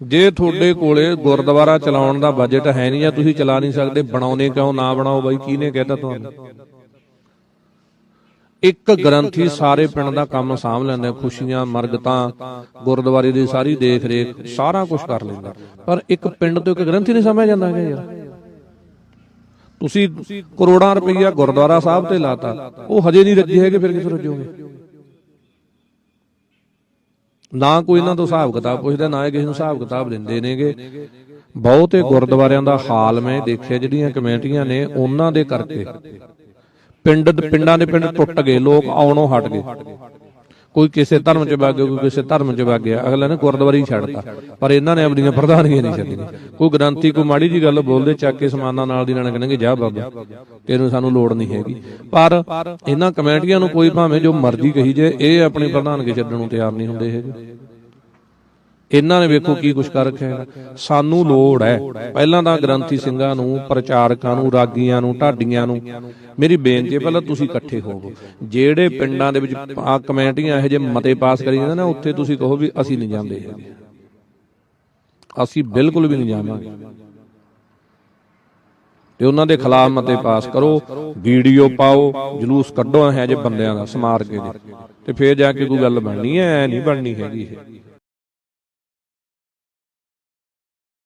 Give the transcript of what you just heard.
ਜੇ ਤੁਹਾਡੇ ਕੋਲੇ ਗੁਰਦੁਆਰਾ ਚਲਾਉਣ ਦਾ ਬਜਟ ਹੈ ਨਹੀਂ ਜਾਂ ਤੁਸੀਂ ਚਲਾ ਨਹੀਂ ਸਕਦੇ ਬਣਾਉਨੇ ਕਿਉਂ, ਨਾ ਬਣਾਓ ਬਾਈ, ਕਿਹਨੇ ਕਹਿਤਾ ਤੁਹਾਨੂੰ? ਇੱਕ ਗ੍ਰੰਥੀ ਸਾਰੇ ਪਿੰਡ ਦਾ ਕੰਮ ਸਾਂਭ ਲੈਂਦਾ, ਖੁਸ਼ੀਆਂ, ਮਰਗਤਾਂ, ਗੁਰਦੁਆਰੇ ਦੀ ਸਾਰੀ ਦੇਖ ਰੇਖ ਸਾਰਾ ਕੁਝ ਕਰ ਲੈਂਦਾ। ਪਰ ਇੱਕ ਪਿੰਡ ਤੋਂ ਇੱਕ ਗ੍ਰੰਥੀ ਨਹੀਂ ਸਮਝ ਜਾਂਦਾ ਹੈਗਾ ਯਾਰ। ਤੁਸੀਂ ਕਰੋੜਾਂ ਰੁਪਈਆ ਗੁਰਦੁਆਰਾ ਸਾਹਿਬ ਤੇ ਲਾਤਾ, ਉਹ ਹਜੇ ਨਹੀਂ ਰੱਜੇ ਹੈਗੇ, ਫਿਰ ਕਿੱਥੇ ਰੱਜੋਗੇ? ਨਾ ਕੋਈ ਇਹਨਾਂ ਤੋਂ ਹਿਸਾਬ ਕਿਤਾਬ ਪੁੱਛਦਾ ਨਾ ਕਿਸੇ ਨੂੰ ਹਿਸਾਬ ਕਿਤਾਬ ਦਿੰਦੇ ਨੇਗੇ। ਬਹੁਤੇ ਗੁਰਦੁਆਰਿਆਂ ਦਾ ਹਾਲ ਮੈਂ ਦੇਖਿਆ ਜਿਹੜੀਆਂ ਕਮੇਟੀਆਂ ਨੇ ਉਹਨਾਂ ਦੇ ਕਰਕੇ। ਪਿੰਡ ਪਿੰਡਾਂ ਦੇ ਪਿੰਡ ਟੁੱਟ ਗਏ ਲੋਕ ਆਉਣੋਂ ਹਟ ਗਏ। ਕੋਈ ਕਿਸੇ ਧਰਮ 'ਚ ਵਗ ਗਿਆ, ਕੋਈ ਕਿਸੇ ਧਰਮ 'ਚ ਵਗ ਗਿਆ, ਅਗਲਾ ਨੇ ਗੁਰਦੁਆਰਾ ਹੀ ਛੱਡਤਾ। ਪਰ ਇਹਨਾਂ ਨੇ ਆਪਣੀਆਂ ਪ੍ਰਧਾਨੀਆਂ ਨਹੀਂ ਛੱਡੀਆਂ। ਕੋਈ ਗ੍ਰੰਥੀ, ਕੋਈ ਮਾੜੀ ਜੀ ਗੱਲ ਬੋਲਦੇ, ਚੱਕ ਕੇ ਸਮਾਨਾਂ ਨਾਲ ਦੀ ਨਾਲ ਕਹਿੰਦੇ ਜਾ ਬਾਬਾ, ਤੈਨੂੰ ਸਾਨੂੰ ਲੋੜ ਨਹੀਂ ਹੈਗੀ। ਪਰ ਇਹਨਾਂ ਕਮੇਟੀਆਂ ਨੂੰ ਕੋਈ ਭਾਵੇਂ ਜੋ ਮਰਜ਼ੀ ਕਹੀ ਜੇ ਇਹ ਆਪਣੀ ਪ੍ਰਧਾਨਗੀ ਛੱਡਣ ਨੂੰ ਤਿਆਰ ਨਹੀਂ ਹੁੰਦੇ ਹੈਗੇ। ਇਹਨਾਂ ਨੇ ਵੇਖੋ ਕੀ ਕੁਛ ਕਰ ਰੱਖਿਆ ਸਾਨੂੰ ਲੋੜ ਹੈ। ਪਹਿਲਾਂ ਤਾਂ ਗ੍ਰੰਥੀ ਸਿੰਘਾਂ ਨੂੰ, ਪ੍ਰਚਾਰਕਾਂ ਨੂੰ, ਰਾਗੀਆਂ ਨੂੰ, ਢਾਡੀਆਂ ਨੂੰ, ਮੇਰੀ ਬੇਨਤੀ ਹੈ ਪਹਿਲਾਂ ਤੁਸੀਂ ਇਕੱਠੇ ਹੋਵੋ। ਜਿਹੜੇ ਪਿੰਡਾਂ ਦੇ ਵਿੱਚ ਆ ਕਮੇਟੀਆਂ ਇਹੋ ਜਿਹੇ ਮਤੇ ਪਾਸ ਕਰੀ ਜਾਂਦੇ ਨਾ, ਉੱਥੇ ਤੁਸੀਂ ਕਹੋ ਵੀ ਅਸੀਂ ਨਹੀਂ ਜਾਂਦੇ ਹੈਗੇ। ਅਸੀਂ ਬਿਲਕੁਲ ਵੀ ਨਹੀਂ ਜਾਵਾਂਗੇ। ਤੇ ਉਹਨਾਂ ਦੇ ਖਿਲਾਫ ਮਤੇ ਪਾਸ ਕਰੋ, ਵੀਡੀਓ ਪਾਓ, ਜਲੂਸ ਕੱਢੋ ਇਹੋ ਜਿਹੇ ਬੰਦਿਆਂ ਦਾ ਸਮਾਰ ਕੇ ਦੇ ਤੇ ਫੇਰ ਜਾ ਕੇ ਕੋਈ ਗੱਲ ਬਣਨੀ ਐ ਨਹੀਂ ਬਣਨੀ ਹੈਗੀ ਇਹ।